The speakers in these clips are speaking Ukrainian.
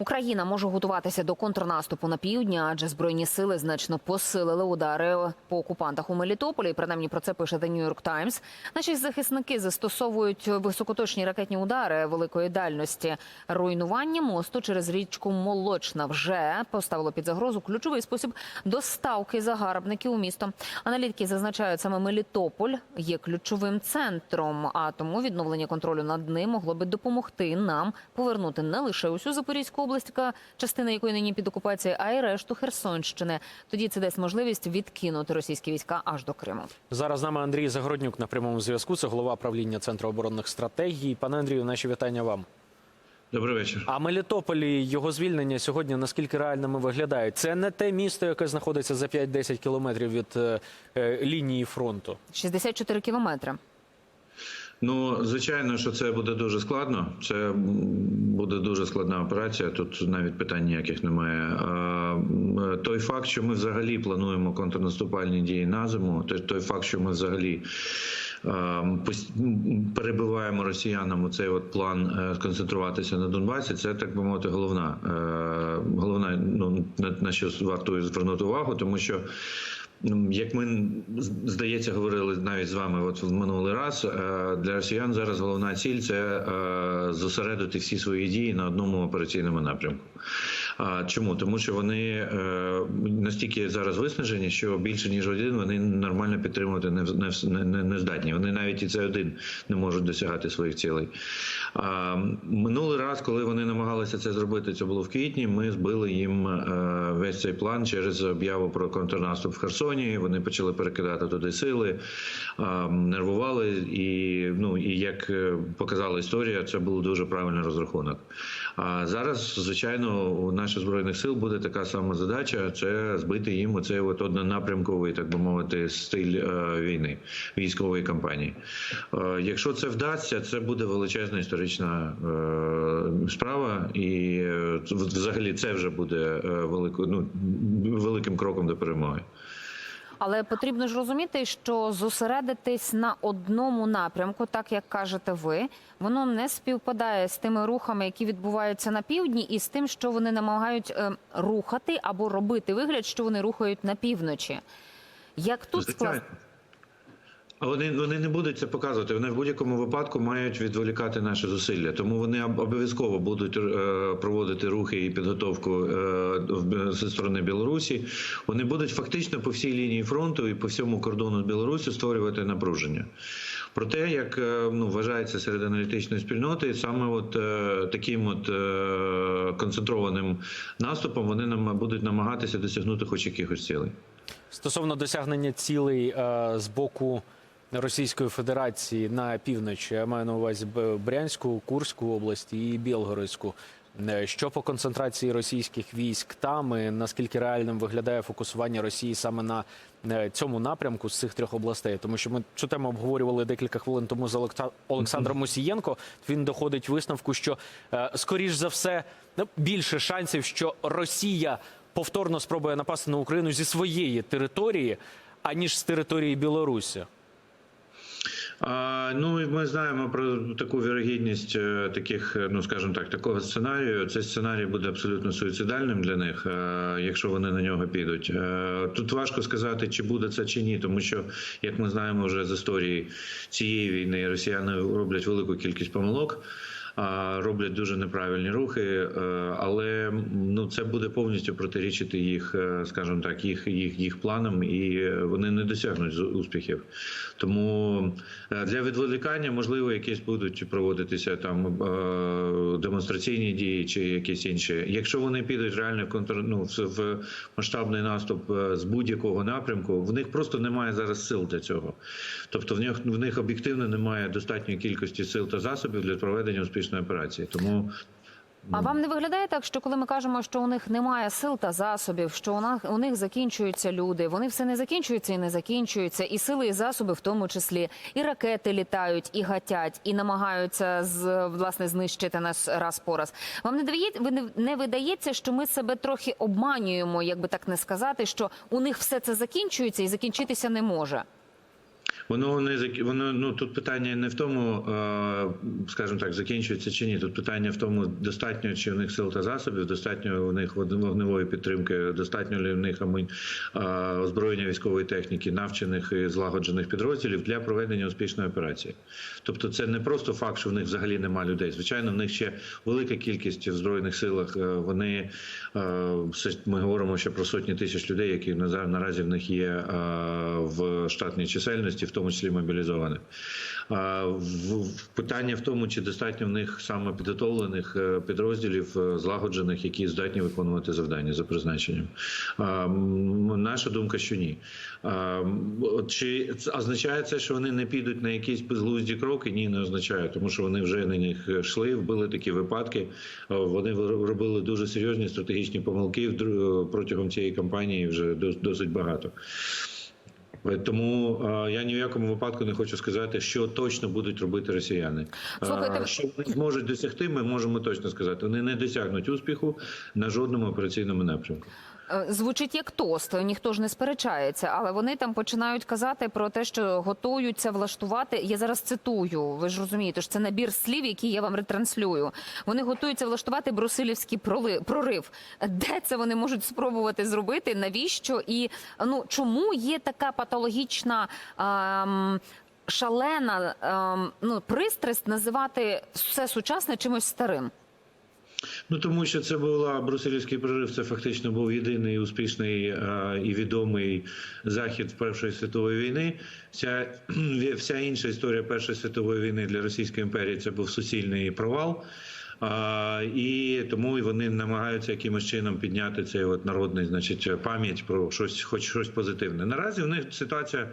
Україна може готуватися до контрнаступу на півдні, адже збройні сили значно посилили удари по окупантах у Мелітополі. Принаймні про це пише The New York Times. Наші захисники застосовують високоточні ракетні удари великої дальності. Руйнування мосту через річку Молочна вже поставило під загрозу ключовий спосіб доставки загарбників у місто. Аналітики зазначають, саме Мелітополь є ключовим центром, а тому відновлення контролю над ним могло би допомогти нам повернути не лише усю Запорізьку область, яка- частина якої нині під окупацією, а й решту Херсонщини. Тоді це дасть можливість відкинути російські війська аж до Криму. Зараз з нами Андрій Загороднюк на прямому зв'язку. Це голова правління Центру оборонних стратегій. Пане Андрію, наші вітання вам. Добрий вечір. А Мелітополі його звільнення сьогодні наскільки реальними виглядають? Це не те місто, яке знаходиться за 5-10 кілометрів від е, е, лінії фронту. 64 кілометри. Ну, звичайно, що це буде дуже складно. Це буде дуже складна операція. Тут навіть питань ніяких немає. Той факт, що ми взагалі плануємо контрнаступальні дії на зиму, той, факт, що ми взагалі. Перебиваємо росіянам у цей от план е, сконцентруватися на Донбасі. Це так би мовити, головна е, головна ну на, що варто звернути увагу, тому що Як ми здається, говорили навіть з вами, от в минулий раз е, для росіян зараз головна ціль це е, зосередити всі свої дії на одному операційному напрямку. Чому? Тому що вони е, настільки зараз виснажені, що більше ніж один вони нормально підтримувати не, не, не, не, здатні. Вони навіть і це один не можуть досягати своїх цілей. Минулий раз, коли вони намагалися це зробити, це було в квітні. Ми збили їм е, весь цей план через об'яву про контрнаступ в Херсоні. Вони почали перекидати туди сили, нервували, і ну і як е, показала історія, це був дуже правильний розрахунок. А зараз, звичайно, у наших збройних сил буде така сама задача: це збити їм оцей от однонапрямковий, так би мовити, стиль е, війни, військової кампанії. Е, Якщо це вдасться, це буде величезна історична е, справа, і взагалі це вже буде е, велико, ну, великим кроком до перемоги. Але потрібно ж розуміти, що зосередитись на одному напрямку, так як кажете ви, воно не співпадає з тими рухами, які відбуваються на півдні, і з тим, що вони намагають е, рухати або робити вигляд, що вони рухають на півночі. Як тут скласти? А вони, вони не будуть це показувати. Вони в будь-якому випадку мають відволікати наші зусилля. Тому вони обов'язково будуть е, проводити рухи і підготовку е, зі сторони Білорусі. Вони будуть фактично по всій лінії фронту і по всьому кордону з Білорусі створювати напруження. Проте, як е, ну, вважається серед аналітичної спільноти, саме от таким от концентрованим наступом вони нам будуть намагатися досягнути хоч якихось цілей. Стосовно досягнення цілей з боку Російської Федерації на півночі, я маю на увазі Брянську, Курську області і Білгородську. Е, Що по концентрації російських військ там і наскільки реальним виглядає фокусування Росії саме на е, цьому напрямку з цих трьох областей? Тому що ми цю тему обговорювали декілька хвилин тому з Олександром Мусієнко. Він доходить висновку, що е, скоріш за все ну, більше шансів, що Росія повторно спробує напасти на Україну зі своєї території, аніж з території Білорусі. Ну і ми знаємо про таку вірогідність е, таких, е, ну скажімо так, такого сценарію. Цей сценарій буде абсолютно суїцидальним для них, е, якщо вони на нього підуть. Тут важко сказати, чи буде це чи ні, тому що, як ми знаємо вже з історії цієї війни, росіяни роблять велику кількість помилок. Роблять дуже неправильні рухи, е, але ну це буде повністю протирічити їх, е, скажімо так, їх їх їх планам, і вони не досягнуть успіхів. Тому е, для відволікання можливо якісь будуть проводитися там демонстраційні дії чи якісь інші. Якщо вони підуть реально в контр... ну, в- масштабний наступ з будь-якого напрямку, в них просто немає зараз сил для цього. Тобто в них в них об'єктивно немає достатньої кількості сил та засобів для проведення успішної операції. Тому А вам не виглядає так, що коли ми кажемо, що у них немає сил та засобів, що у них, у них закінчуються люди, вони все не закінчуються і не закінчуються, і сили, і засоби в тому числі, і ракети літають, і гатять, і намагаються з власне знищити нас раз по раз. Вам не дає, ви не, не видається, що ми себе трохи обманюємо, як би так не сказати, що у них все це закінчується і закінчитися не може. Воно не воно ну тут питання не в тому, е, скажімо так, закінчується чи ні. Тут питання в тому, достатньо чи в них сил та засобів, достатньо в них вогневої підтримки, достатньо ли в них е, озброєння військової техніки, навчених і злагоджених підрозділів для проведення успішної операції. Тобто, це не просто факт, що в них взагалі нема людей. Звичайно, в них ще велика кількість в збройних силах. е, Вони ми говоримо ще про сотні тисяч людей, які на- наразі в них є в штатній чисельності, в тому числі мобілізованих. Питання в тому, чи достатньо в них саме підготовлених е, підрозділів, е, злагоджених, які здатні виконувати завдання за призначенням. Наша думка, що ні. Чи означає це, що вони не підуть на якісь безглузді кроки? Ні, не означає, тому що вони вже на них йшли, були такі випадки. Е, Вони робили дуже серйозні стратегічні помилки протягом цієї кампанії вже досить багато. Е, Тому е, я ні в якому випадку не хочу сказати, що точно будуть робити росіяни. Слухайте, Е, що вони зможуть досягти, ми можемо точно сказати. Вони не досягнуть успіху на жодному операційному напрямку. Е, Звучить як тост, ніхто ж не сперечається, але вони там починають казати про те, що готуються влаштувати. Я зараз цитую. Ви ж розумієте, що це набір слів, які я вам ретранслюю. Вони готуються влаштувати брусилівський прорив. Де це вони можуть спробувати зробити? Навіщо? І ну чому є така патологічна? ем, Шалена ем, ну пристрасть називати все сучасне чимось старим. Ну тому що це була брусилівський прорив. Це фактично був єдиний успішний е, і відомий захід Першої світової війни. Вся, вся інша історія Першої світової війни для Російської імперії це був суцільний провал. А, і тому вони намагаються якимось чином підняти цей от народний, значить, пам'ять про щось, хоч щось позитивне. Наразі в них ситуація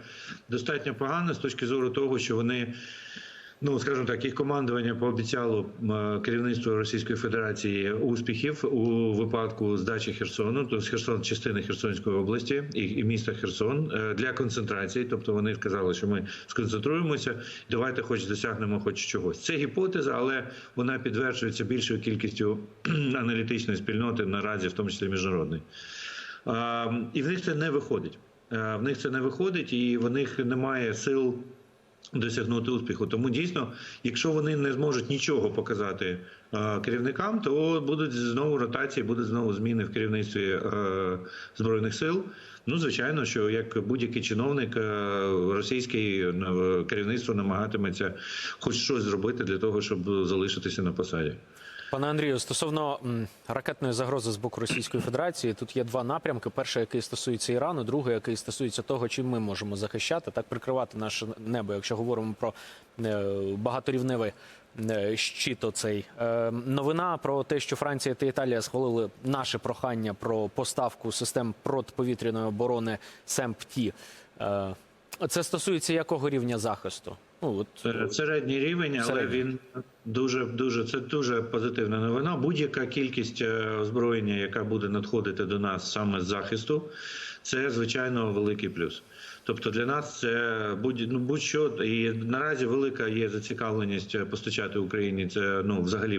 достатньо погана з точки зору того, що вони. Ну, скажімо так, їх командування пообіцяло керівництву Російської Федерації успіхів у випадку здачі Херсону, тобто Херсон, частини Херсонської області і, міста Херсон е, для концентрації. Тобто вони сказали, що ми сконцентруємося, давайте, хоч досягнемо, хоч чогось. Це гіпотеза, але вона підтверджується більшою кількістю аналітичної спільноти наразі, в тому числі міжнародної. А, І в них це не виходить. Е, В них це не виходить, і в них немає сил досягнути успіху. Тому дійсно, якщо вони не зможуть нічого показати е, керівникам, то будуть знову ротації, будуть знову зміни в керівництві е, збройних сил. Ну, звичайно, що як будь-який чиновник е, російський е, керівництво намагатиметься хоч щось зробити для того, щоб залишитися на посаді. Пане Андрію, стосовно ракетної загрози з боку Російської Федерації, тут є два напрямки: перший, який стосується Ірану, другий, який стосується того, чим ми можемо захищати, так прикривати наше небо, якщо говоримо про е, багаторівневий е, щит. Оцей Е, новина про те, що Франція та Італія схвалили наше прохання про поставку систем протиповітряної оборони СЕМПТІ. Це стосується якого рівня захисту? Ну от середній рівень, але Середній. він дуже дуже це дуже позитивна новина. Будь-яка кількість е, озброєння, яка буде надходити до нас саме з захисту, це звичайно великий плюс. Тобто для нас це будь ну будь-що і наразі велика є зацікавленість е, постачати Україні це ну взагалі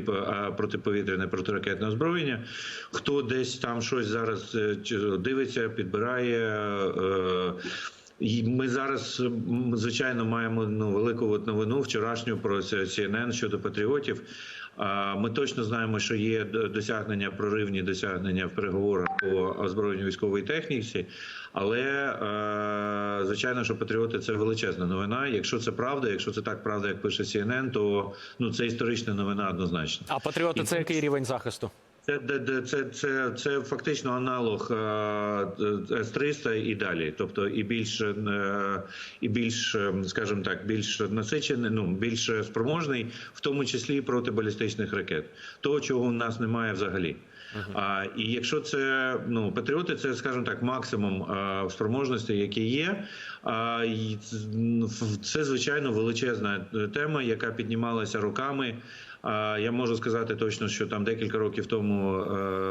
протиповітряне протиракетне озброєння. Хто десь там щось зараз е, дивиться, підбирає. Е, і ми зараз звичайно маємо ну велику от новину вчорашню про CNN щодо патріотів. Ми точно знаємо, що є досягнення проривні досягнення в переговорах по озброєнню військової техніці. Але звичайно, що патріоти це величезна новина. Якщо це правда, якщо це так правда, як пише CNN, то ну це історична новина однозначно. а патріоти це який рівень захисту? Це, це, це, це фактично аналог С-300 і далі. Тобто і більш, е, і більш, е, скажімо так, більш насичений, ну, більш спроможний, в тому числі проти балістичних ракет. Того, чого у нас немає взагалі. А, і якщо це ну патріоти, це скажімо так, максимум а, спроможності, які є. А, це звичайно величезна е, тема, яка піднімалася роками. Я можу сказати точно, що там декілька років тому е,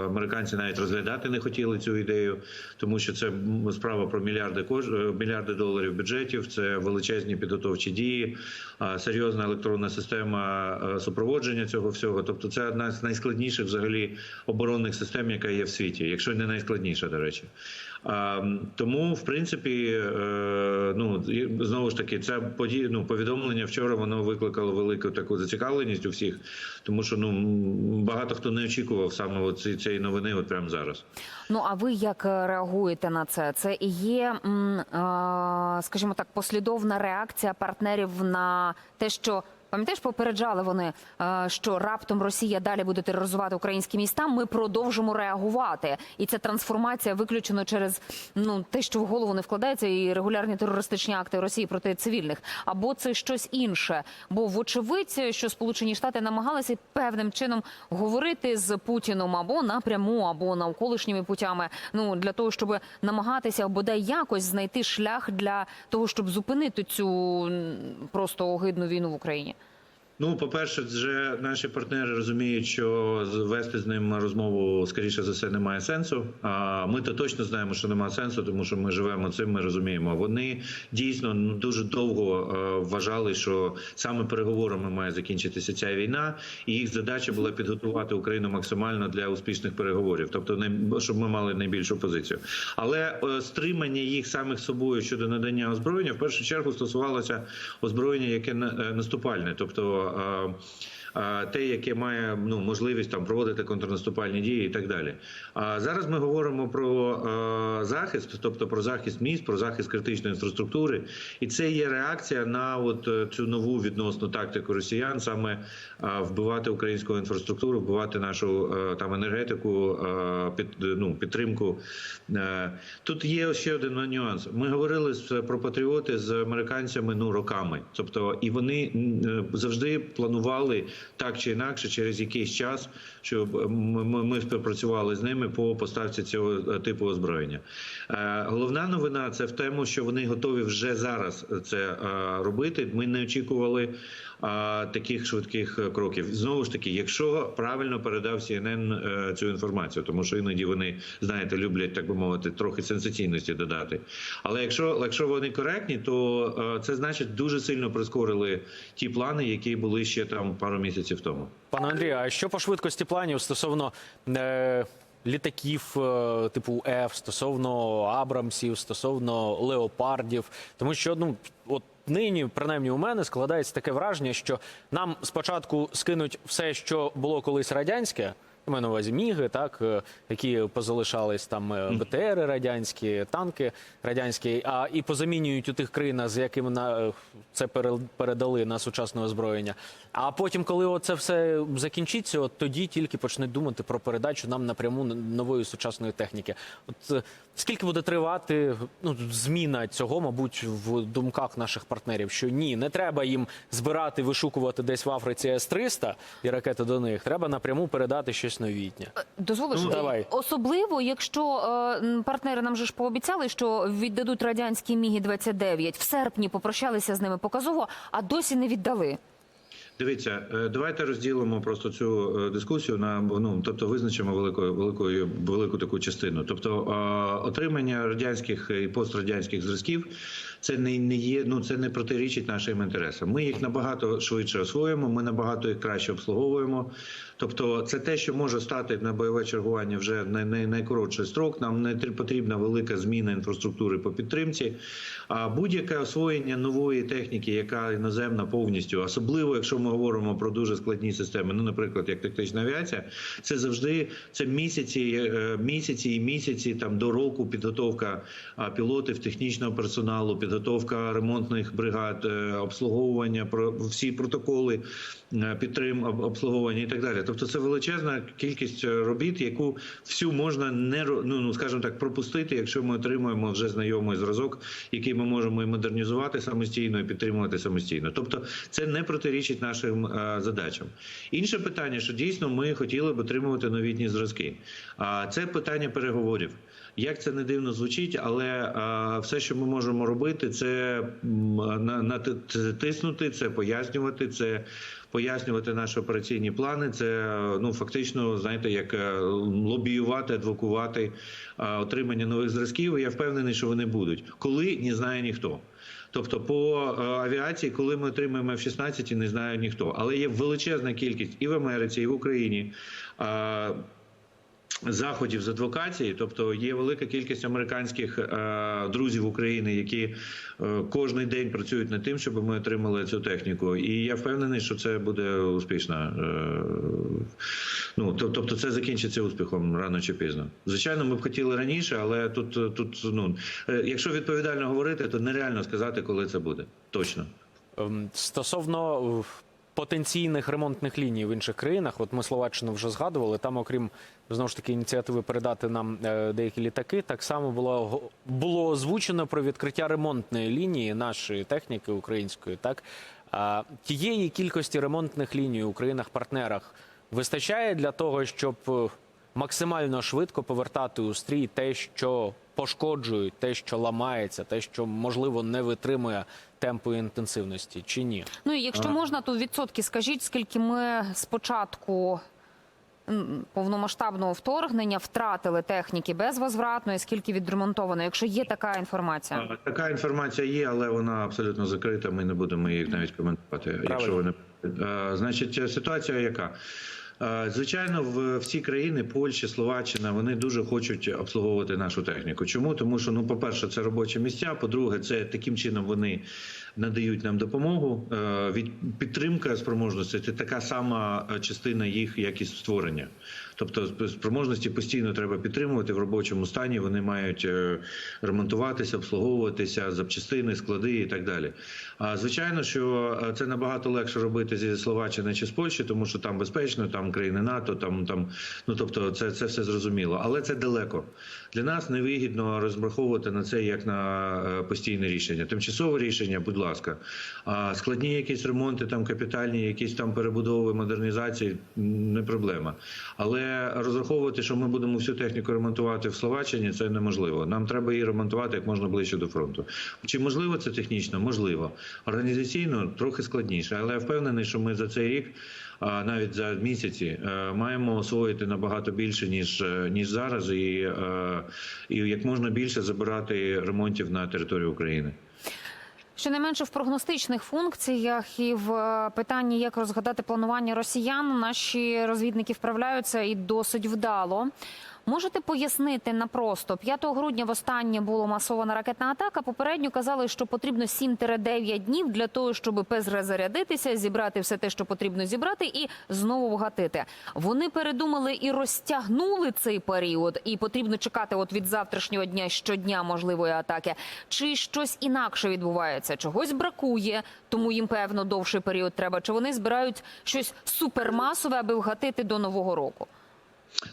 американці навіть розглядати не хотіли цю ідею, тому що це справа про мільярди е, мільярди доларів бюджетів, це величезні підготовчі дії, серйозна електронна система е, супроводження цього всього. Тобто, це одна з найскладніших взагалі оборонних систем, яка є в світі, якщо не найскладніша, до речі. Тому, в принципі, е, ну знову ж таки, це подія, ну, повідомлення вчора воно викликало велику таку зацікавленість у всіх, тому що ну багато хто не очікував саме от ці- цієї новини, от прямо зараз. Ну а ви як реагуєте на це? Це і є, е, скажімо так, послідовна реакція партнерів на те, що. Пам'ятаєш, попереджали вони, е, що раптом Росія далі буде тероризувати українські міста. Ми продовжимо реагувати, і ця трансформація виключено через ну те, що в голову не вкладається, і регулярні терористичні акти Росії проти цивільних, або це щось інше. Бо вочевидь, що Сполучені Штати намагалися певним чином говорити з Путіном або напряму, або навколишніми путями. Ну для того, щоб намагатися бодай якось знайти шлях для того, щоб зупинити цю просто огидну війну в Україні. Ну, по-перше, вже наші партнери розуміють, що вести з ним розмову скоріше за все немає сенсу. А ми то точно знаємо, що немає сенсу, тому що ми живемо цим. Ми розуміємо. Вони дійсно ну, дуже довго е, вважали, що саме переговорами має закінчитися ця війна, і їх задача була підготувати Україну максимально для успішних переговорів, тобто най- щоб ми мали найбільшу позицію. Але е, стримання їх самих собою щодо надання озброєння в першу чергу стосувалося озброєння, яке е, наступальне, тобто. Um. Те, яке має ну можливість там проводити контрнаступальні дії і так далі. А зараз ми говоримо про е, захист, тобто про захист міст, про захист критичної інфраструктури, і це є реакція на от е, цю нову відносну тактику росіян, саме е, вбивати українську інфраструктуру, вбивати нашу там енергетику, під ну підтримку. Тут є ще один нюанс. Ми говорили про патріоти з американцями ну роками, тобто і вони завжди планували так чи інакше через якийсь час, щоб ми, співпрацювали з ними по поставці цього е, типу озброєння. Е, Головна новина це в тому, що вони готові вже зараз це е, робити. Ми не очікували а, таких швидких е, кроків. Знову ж таки, якщо правильно передав CNN е, цю інформацію, тому що іноді вони знаєте, люблять так би мовити, трохи сенсаційності додати. Але якщо, якщо вони коректні, то е, це значить дуже сильно прискорили ті плани, які були ще там пару місяців тому. Пане Андрію, а що по швидкості планів стосовно е, літаків типу F, стосовно Абрамсів, стосовно леопардів? Тому що ну от нині, принаймні, у мене складається таке враження, що нам спочатку скинуть все, що було колись радянське. Я маю на увазі міги, так е, які позалишались там е, БТРи радянські, танки радянські, а і позамінюють у тих країнах, з якими на е, це пере- передали на сучасне озброєння. А потім, коли це все закінчиться, от тоді тільки почнуть думати про передачу нам напряму нової сучасної техніки. От скільки буде тривати ну, зміна цього, мабуть, в думках наших партнерів, що ні, не треба їм збирати, вишукувати десь в Африці С-300 і ракети до них. Треба напряму передати щось новітнє. Дозволиш Ну, давай. особливо, якщо е, партнери нам же ж пообіцяли, що віддадуть радянські міги 29 в серпні. Попрощалися з ними показово, а досі не віддали. Дивіться, е, давайте розділимо просто цю е, дискусію на ну, тобто визначимо велику велику велику таку частину. Тобто е, отримання радянських і пострадянських зразків це не, не є. Ну це не протирічить нашим інтересам. Ми їх набагато швидше освоїмо. Ми набагато їх краще обслуговуємо. Тобто, це те, що може стати на бойове чергування вже на най, найкоротший строк. Нам не тр- потрібна велика зміна інфраструктури по підтримці. А будь-яке освоєння нової техніки, яка іноземна повністю, особливо якщо ми говоримо про дуже складні системи, ну, наприклад, як тактична авіація, це завжди це місяці, е, місяці і місяці там до року підготовка пілотів, технічного персоналу, підготовка ремонтних бригад, е, обслуговування, про всі протоколи е, підтрим об- обслуговування і так далі. Тобто це величезна кількість е, робіт, яку всю можна не ну, ну скажімо так, пропустити, якщо ми отримуємо вже знайомий зразок, який ми можемо і модернізувати самостійно і підтримувати самостійно. Тобто, це не протирічить нашим е, задачам. Інше питання, що дійсно ми хотіли б отримувати новітні зразки. А це питання переговорів. Як це не дивно звучить, але е, все, що ми можемо робити, це на, на тиснути, це пояснювати, це пояснювати наші операційні плани. Це ну фактично, знаєте, як е, лобіювати, адвокувати е, отримання нових зразків. Я впевнений, що вони будуть, коли не знає ніхто. Тобто по е, авіації, коли ми отримаємо F-16, не знає ніхто, але є величезна кількість і в Америці, і в Україні. Е, Заходів з адвокації, тобто є велика кількість американських е, друзів України, які е, кожен день працюють над тим, щоб ми отримали цю техніку. І я впевнений, що це буде успішно. Е, ну тобто, це закінчиться успіхом рано чи пізно. Звичайно, ми б хотіли раніше, але тут тут ну е, якщо відповідально говорити, то нереально сказати, коли це буде. Точно. Ем, Стосовно е, потенційних ремонтних ліній в інших країнах, от ми Словаччину вже згадували. Там, окрім знову ж таки ініціативи передати нам е, деякі літаки, так само було було озвучено про відкриття ремонтної лінії нашої техніки української. Так тієї кількості ремонтних ліній у країнах-партнерах вистачає для того, щоб е, максимально швидко повертати у стрій те, що пошкоджують, те, що ламається, те, що можливо не витримує темпу і інтенсивності, чи ні? Ну і якщо можна, то відсотки скажіть, скільки ми з початку м, повномасштабного вторгнення втратили техніки безвозвратно, і скільки відремонтовано, якщо є така інформація. Така інформація є, але вона абсолютно закрита. Ми не будемо її навіть коментувати. Якщо вони значить, ситуація яка? Е, Звичайно, в всі країни Польща, Словаччина, вони дуже хочуть обслуговувати нашу техніку. Чому? Тому що, ну, по-перше, це робочі місця. По-друге, це таким чином вони надають нам допомогу. Е, Від підтримка спроможності це така сама е, частина їх, як і створення. Тобто спроможності постійно треба підтримувати в робочому стані. Вони мають е, ремонтуватися, обслуговуватися, запчастини, склади і так далі. А звичайно, що е, це набагато легше робити зі Словаччини чи з Польщі, тому що там безпечно, там країни НАТО, там там ну тобто, це, це все зрозуміло. Але це далеко. Для нас невигідно розраховувати на це як на е, постійне рішення. Тимчасове рішення, будь ласка. А складні якісь ремонти, там капітальні, якісь там перебудови, модернізації не проблема. Але розраховувати, що ми будемо всю техніку ремонтувати в Словаччині, це неможливо. Нам треба її ремонтувати як можна ближче до фронту. Чи можливо це технічно? Можливо. Організаційно трохи складніше, але я впевнений, що ми за цей рік. Навіть за місяці е, маємо освоїти набагато більше ніж е, ніж зараз, і, е, і як можна більше забирати ремонтів на територію України. Щонайменше в прогностичних функціях і в е, питанні, як розгадати планування росіян, наші розвідники вправляються і досить вдало. Можете пояснити напросто 5 грудня востаннє була масована ракетна атака. Попередньо казали, що потрібно 7-9 днів для того, щоб перезарядитися, зібрати все те, що потрібно зібрати, і знову вгатити. Вони передумали і розтягнули цей період, і потрібно чекати от від завтрашнього дня щодня можливої атаки. Чи щось інакше відбувається? Чогось бракує, тому їм певно довший період треба. Чи вони збирають щось супермасове, аби вгатити до нового року?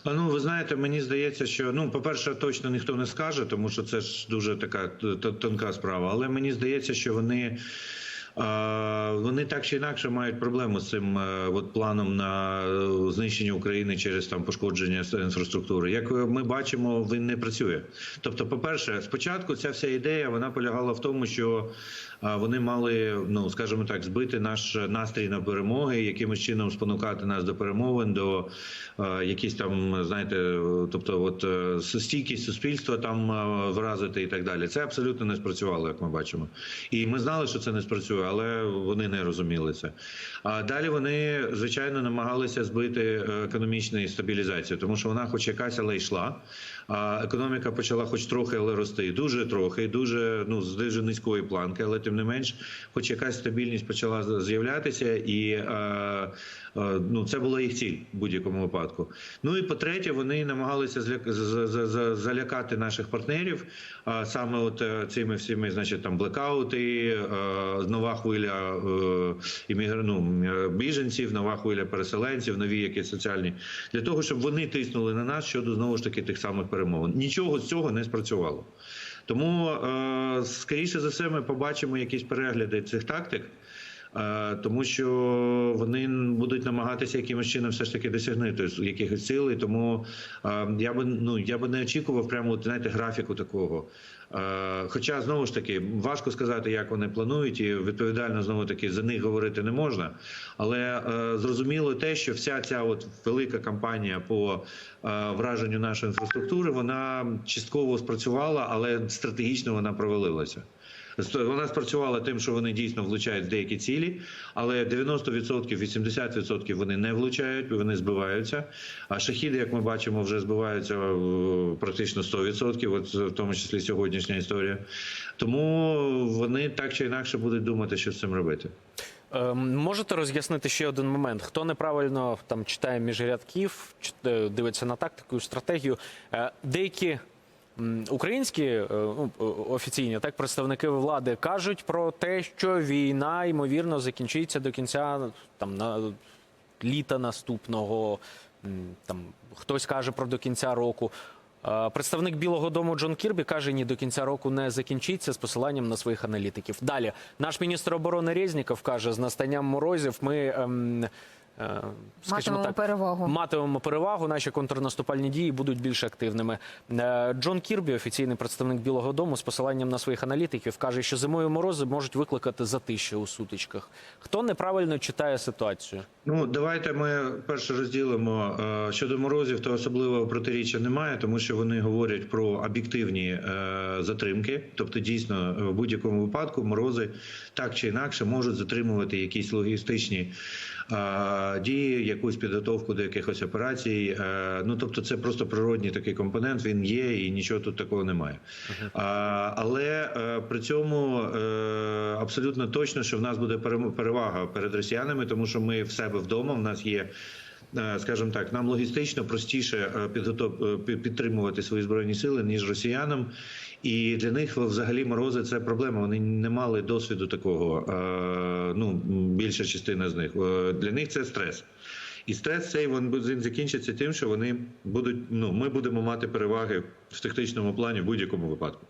Ну ви знаєте, мені здається, що ну, по-перше, точно ніхто не скаже, тому що це ж дуже така тонка справа. Але мені здається, що вони. Вони так чи інакше мають проблему з цим е, от планом на е, знищення України через там пошкодження інфраструктури. Як ми бачимо, він не працює. Тобто, по-перше, спочатку ця вся ідея вона полягала в тому, що вони мали, ну скажімо так, збити наш настрій на перемоги, якимось чином спонукати нас до перемовин, до е, якісь там, знаєте, тобто, от е, стійкість суспільства там е, вразити і так далі. Це абсолютно не спрацювало, як ми бачимо. І ми знали, що це не спрацює, але вони не розуміли це. А далі вони, звичайно, намагалися збити е, економічну стабілізацію, тому що вона, хоч якась, але йшла. А економіка почала, хоч трохи, але рости. Дуже трохи, дуже ну з дуже низької планки, але тим не менш, хоч якась стабільність почала з'являтися, і е, ну це була їх ціль в будь-якому випадку. Ну і по-третє, вони намагалися залякати наших партнерів, саме от е, цими всіми, значить, там блекаути, е, нова хвиля е, іммігр... ну, е, біженців, нова хвиля переселенців, нові якісь соціальні, для того, щоб вони тиснули на нас щодо знову ж таки тих самих перемовин. Нічого з цього не спрацювало. Тому, е, скоріше за все, ми побачимо якісь перегляди цих тактик. Е, Тому що вони будуть намагатися якимось чином все ж таки досягнути якихось цілей. Тому е, я би ну я би не очікував прямо знаєте, графіку такого. Е, Хоча знову ж таки важко сказати, як вони планують, і відповідально знову таки за них говорити не можна. Але зрозуміло те, що вся ця от велика кампанія по враженню нашої інфраструктури вона частково спрацювала, але стратегічно вона провалилася. Вона спрацювала тим, що вони дійсно влучають в деякі цілі, але 90%, 80% вони не влучають, вони збиваються. А шахіди, як ми бачимо, вже збиваються е, практично 100%, от в тому числі сьогоднішня історія. Тому вони так чи інакше будуть думати, що з цим робити. Ем, Можете роз'яснити ще один момент? Хто неправильно там читає між рядків, е, дивиться на тактику, стратегію? Е, Деякі українські е, ну, офіційні так представники влади кажуть про те, що війна ймовірно закінчиться до кінця там на літа наступного. Там хтось каже про до кінця року. Е, Представник Білого Дому Джон Кірбі каже, ні, до кінця року не закінчиться з посиланням на своїх аналітиків. Далі наш міністр оборони Резніков каже, з настанням морозів ми. Ем, е, скажімо Матимемо так, перевагу. матимемо перевагу. Наші контрнаступальні дії будуть більш активними. Е, Джон Кірбі, офіційний представник Білого Дому, з посиланням на своїх аналітиків, каже, що зимою морози можуть викликати затище у сутичках. Хто неправильно читає ситуацію? Ну, давайте ми перше розділимо Е, щодо морозів, то особливого протиріччя немає, тому що вони говорять про об'єктивні е, затримки. Тобто, дійсно, в будь-якому випадку морози так чи інакше можуть затримувати якісь логістичні е, дії, якусь підготовку до якихось операцій. Е, ну тобто, це просто природній такий компонент. Він є, і нічого тут такого немає. Але е, при цьому е, абсолютно точно, що в нас буде перевага перед росіянами, тому що ми в себе вдома. В нас є. Е, Скажімо так, нам логістично простіше е, е, пі- підтримувати свої збройні сили ніж росіянам, і для них взагалі морози це проблема. Вони не мали досвіду такого. Ну більша частина з них для них це стрес. І стрес цей він закінчиться тим, що вони будуть. Ну ми будемо мати переваги в тактичному плані в будь-якому випадку.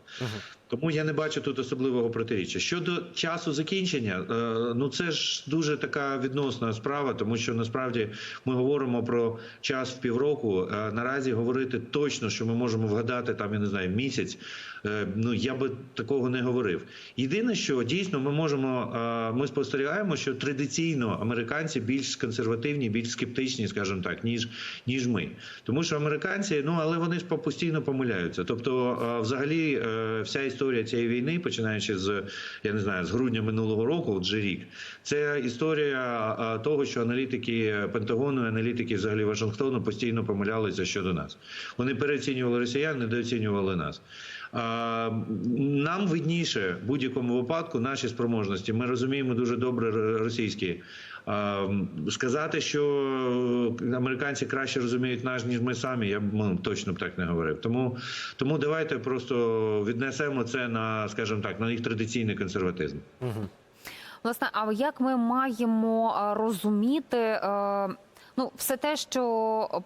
Тому я не бачу тут особливого протиріччя. Щодо часу закінчення, е, ну це ж дуже така відносна справа, тому що насправді ми говоримо про час в півроку. Е, Наразі говорити точно, що ми можемо вгадати там, я не знаю, місяць. Е, Ну я би такого не говорив. Єдине, що дійсно ми можемо, е, ми спостерігаємо, що традиційно американці більш консервативні, більш скептичні, скажімо так, ніж ніж ми. Тому що американці, ну але вони ж постійно помиляються. Тобто, е, взагалі, вся історія цієї війни, починаючи з я не знаю, з грудня минулого року, вже рік, це історія того, що аналітики Пентагону, аналітики взагалі Вашингтону постійно помилялися щодо нас. Вони переоцінювали росіян, недооцінювали нас. Нам видніше в будь-якому випадку наші спроможності. Ми розуміємо дуже добре російські. Сказати, що американці краще розуміють нас, ніж ми самі, я б ну, точно б так не говорив. Тому, тому давайте просто віднесемо це на, скажімо так, на їх традиційний консерватизм. Власне, а як ми маємо розуміти е, ну все те, що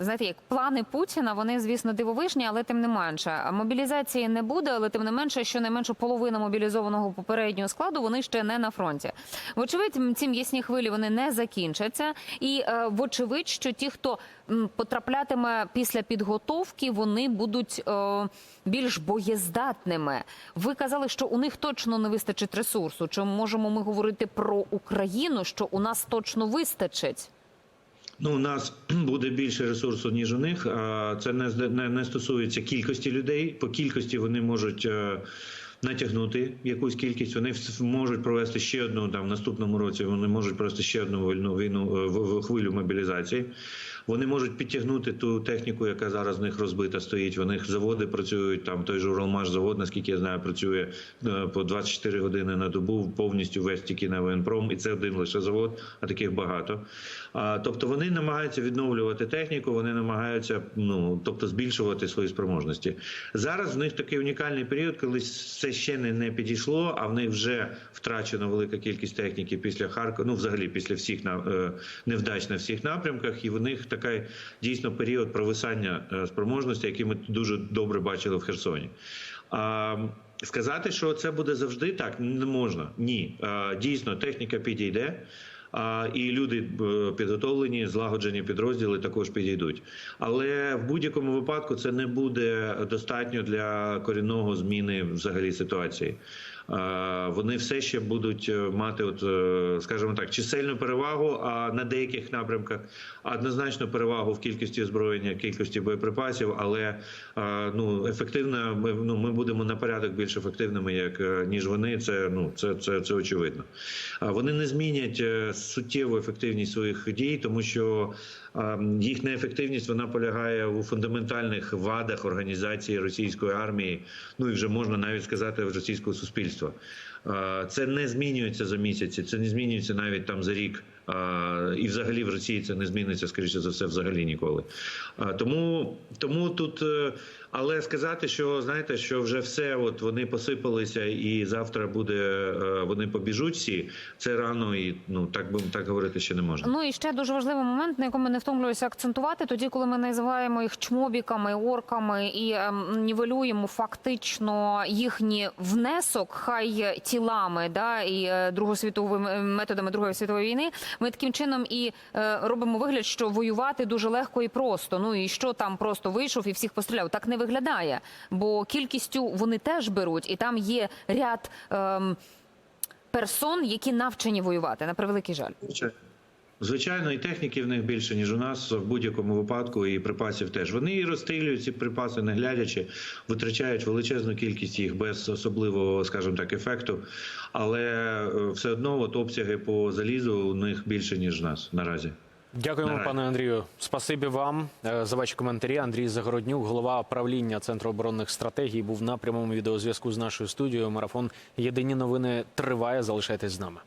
знаєте, як плани Путіна, вони звісно дивовижні, але тим не менше мобілізації не буде, але тим не менше, що найменше половина мобілізованого попереднього складу вони ще не на фронті. Вочевидь, ці м'ясні хвилі вони не закінчаться, і е, вочевидь, що ті, хто потраплятиме після підготовки, вони будуть е, більш боєздатними. Ви казали, що у них точно не вистачить ресурсу. Чи можемо ми говорити про Україну, що у нас точно вистачить? Ну, у нас буде більше ресурсу, ніж у них. Це не, не, не стосується кількості людей. По кількості вони можуть е, натягнути якусь кількість. Вони можуть провести ще одну там в наступному році. Вони можуть провести ще одну вільну війну е, в, в хвилю мобілізації. Вони можуть підтягнути ту техніку, яка зараз в них розбита стоїть. У них заводи працюють там. Той же Уралмаш завод, наскільки я знаю, працює е, по 24 години на добу, повністю весь тільки на воєнпром, і це один лише завод, а таких багато. Тобто вони намагаються відновлювати техніку, вони намагаються ну тобто збільшувати свої спроможності. Зараз в них такий унікальний період, коли це ще не, не підійшло, а в них вже втрачено велика кількість техніки після Харкова. Ну, взагалі, після всіх на е, невдач на всіх напрямках, і в них такий дійсно період провисання е, спроможності, який ми дуже добре бачили в Херсоні. А, сказати, що це буде завжди так, не можна. Ні, дійсно, техніка підійде. А, і люди е, підготовлені, злагоджені підрозділи також підійдуть. Але в будь-якому випадку це не буде достатньо для корінного зміни взагалі ситуації. Е, вони все ще будуть е, мати, от, е, скажімо так, чисельну перевагу, а на деяких напрямках однозначно перевагу в кількості озброєння, кількості боєприпасів, але ну ефективно ми, ну, ми будемо на порядок більш ефективними, як ніж вони. Це ну це, це, це очевидно. Вони не змінять суттєву ефективність своїх дій, тому що е, їхня ефективність вона полягає у фундаментальних вадах організації російської армії. Ну і вже можна навіть сказати російського суспільства. Це не змінюється за місяці, це не змінюється навіть там за рік. І взагалі в Росії це не зміниться, скоріше за все, взагалі ніколи. Тому, тому тут, е, але сказати, що знаєте, що вже все, от вони посипалися, і завтра буде е, вони побіжуть всі. Це рано, і ну так би так говорити ще не можна. Ну і ще дуже важливий момент, на якому не втомлююся акцентувати, тоді, коли ми називаємо їх чмобіками, орками і ем, нівелюємо фактично їхній внесок, хай тілами, да і е, Другою світовими методами Другої світової війни. Ми таким чином і е, робимо вигляд, що воювати дуже легко і просто. Ну і що там просто вийшов і всіх постріляв. Так не виглядає, бо кількістю вони теж беруть, і там є ряд. Ем, Персон, які навчені воювати, на превеликий жаль. Звичайно. І техніки в них більше, ніж у нас в будь-якому випадку, і припасів теж. Вони і розстрілюють ці припаси, не глядячи, витрачають величезну кількість їх без особливого, скажімо так, ефекту. Але е, все одно от обсяги по залізу у них більше, ніж у нас наразі. Дякуємо, пане Андрію. Спасибі вам е, за ваші коментарі. Андрій Загороднюк, голова правління Центру оборонних стратегій, був на прямому відеозв'язку з нашою студією. Марафон Єдині новини триває. Залишайтесь з нами.